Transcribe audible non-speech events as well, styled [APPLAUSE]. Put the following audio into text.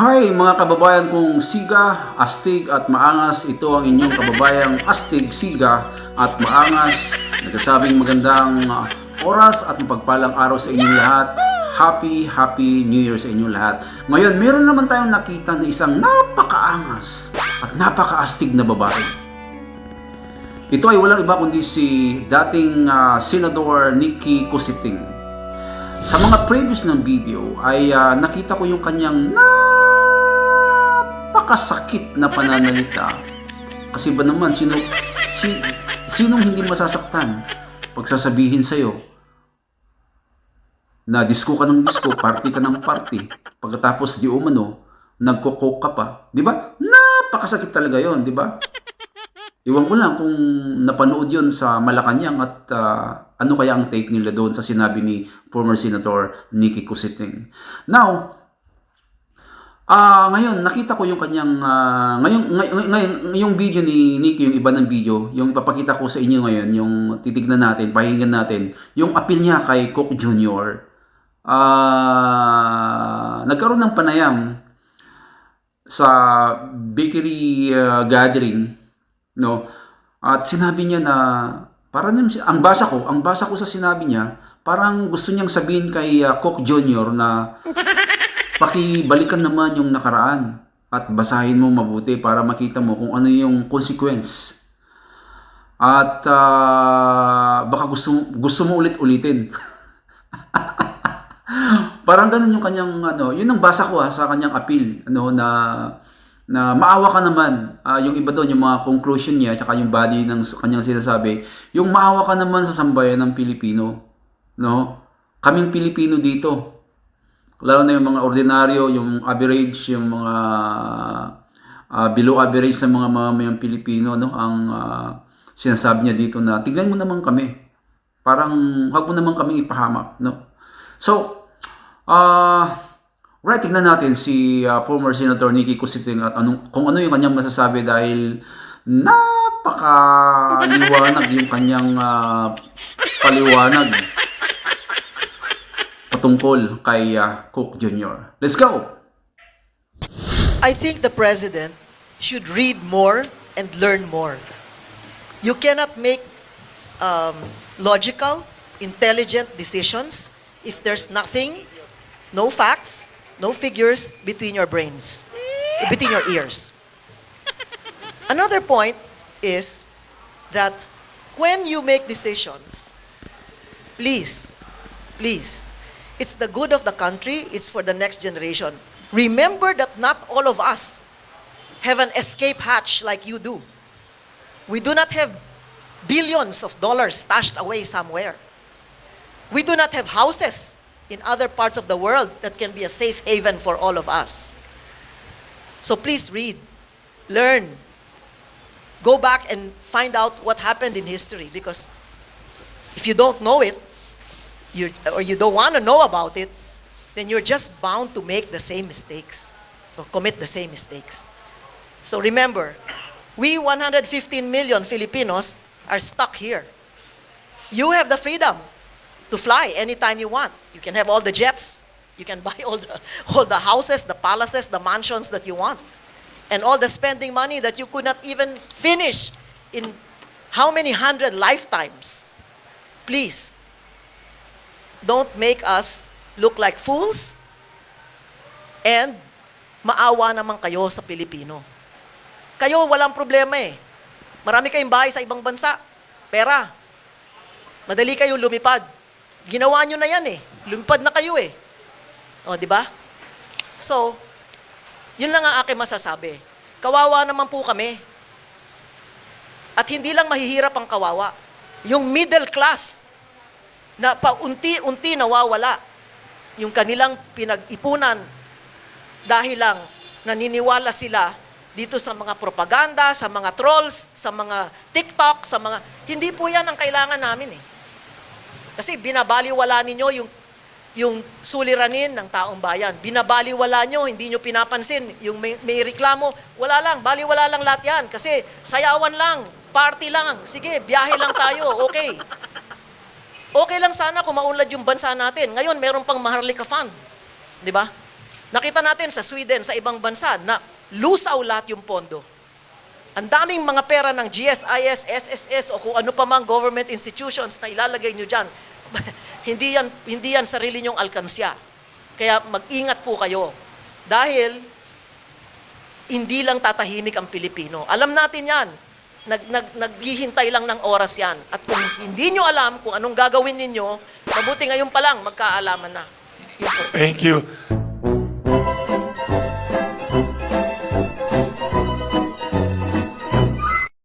Hi mga kababayan kong Siga, Astig at Maangas. Ito ang inyong kababayang Astig, Siga at Maangas. Nagkasabing magandang uh, oras at mapagpalang araw sa inyong lahat. Happy, happy New Year sa inyong lahat. Ngayon, meron naman tayong nakita na isang napakaangas at napakaastig na babae. Ito ay walang iba kundi si dating ah, Senador Nikki Cositing. Sa mga previous ng video ay ah, nakita ko yung kanyang napakasakit na pananalita. Kasi ba naman, sino, si, sinong hindi masasaktan pag sasabihin sa'yo na disco ka ng disco, party ka ng party, pagkatapos di umano, nagko-coke ka pa. Di ba? Napakasakit talaga yon di ba? Iwan ko lang kung napanood yon sa Malacanang at ah, ano kaya ang take nila doon sa sinabi ni former Senator Nikki Cositing. Now, ah ngayon nakita ko yung kanyang ah, ngayon ngay- ngayon yung video ni Nikki yung iba ng video, yung ipapakita ko sa inyo ngayon, yung titignan natin, pakinggan natin, yung appeal niya kay Cook Jr. Ah, nagkaroon ng panayam sa bakery ah, gathering no at sinabi niya na parang yun, ang basa ko ang basa ko sa sinabi niya parang gusto niyang sabihin kay uh, Cook Jr. na pakibalikan naman yung nakaraan at basahin mo mabuti para makita mo kung ano yung consequence at ah, baka gusto gusto mo ulit-ulitin [LAUGHS] Parang ganun yung kanyang ano, yun ang basa ko ha, sa kanyang appeal, ano na na maawa ka naman. Ah, yung iba doon yung mga conclusion niya tsaka yung body ng kanyang sinasabi, yung maawa ka naman sa sambayan ng Pilipino, no? Kaming Pilipino dito. Lalo na yung mga ordinaryo, yung average, yung mga ah, below average sa mga mamamayang Pilipino, no? Ang ah, sinasabi niya dito na tignan mo naman kami. Parang wag mo naman kaming ipahamak, no? So, ah right, tignan natin si ah, former Senator Nikki Cositing at anong, kung ano yung kanyang masasabi dahil napakaliwanag yung kanyang ah, paliwanag patungkol kay ah, Cook Jr. Let's go! I think the president should read more and learn more. You cannot make um, logical, intelligent decisions if there's nothing, no facts, no figures between your brains, between your ears. Another point is that when you make decisions, please, please, it's the good of the country, it's for the next generation. Remember that not all of us have an escape hatch like you do. We do not have billions of dollars stashed away somewhere. We do not have houses in other parts of the world that can be a safe haven for all of us. So please read, learn, go back and find out what happened in history because if you don't know it, you or you don't want to know about it, then you're just bound to make the same mistakes or commit the same mistakes. So remember, we 115 million Filipinos are stuck here. You have the freedom to fly anytime you want. You can have all the jets. You can [LAUGHS] buy all the all the houses, the palaces, the mansions that you want. And all the spending money that you could not even finish in how many hundred lifetimes. Please, don't make us look like fools and maawa naman kayo sa Pilipino. Kayo walang problema eh. Marami kayong bahay sa ibang bansa. Pera. Madali kayo lumipad. Ginawa nyo na yan eh. Lumipad na kayo eh. O, di ba? So, yun lang ang aking masasabi. Kawawa naman po kami. At hindi lang mahihirap ang kawawa. Yung middle class, na paunti-unti nawawala yung kanilang pinag-ipunan dahil lang naniniwala sila dito sa mga propaganda, sa mga trolls, sa mga TikTok, sa mga... Hindi po yan ang kailangan namin eh. Kasi binabaliwala ninyo yung yung suliranin ng taong bayan. Binabaliwala nyo, hindi nyo pinapansin. Yung may, may reklamo, wala lang, baliwala lang lahat yan. Kasi sayawan lang, party lang, sige, biyahe lang tayo, okay. Okay lang sana kung maunlad yung bansa natin. Ngayon, meron pang Maharlika Fund. Di ba? Nakita natin sa Sweden, sa ibang bansa, na lusaw lahat yung pondo. Ang daming mga pera ng GSIS, SSS, o kung ano pa mang government institutions na ilalagay nyo dyan. [LAUGHS] hindi yan, hindi yan sarili nyong alkansya. Kaya mag-ingat po kayo. Dahil, hindi lang tatahimik ang Pilipino. Alam natin yan. Nag, nag, naghihintay lang ng oras yan. At kung hindi nyo alam kung anong gagawin ninyo, mabuti ngayon pa lang, magkaalaman na. Yun po. Thank you.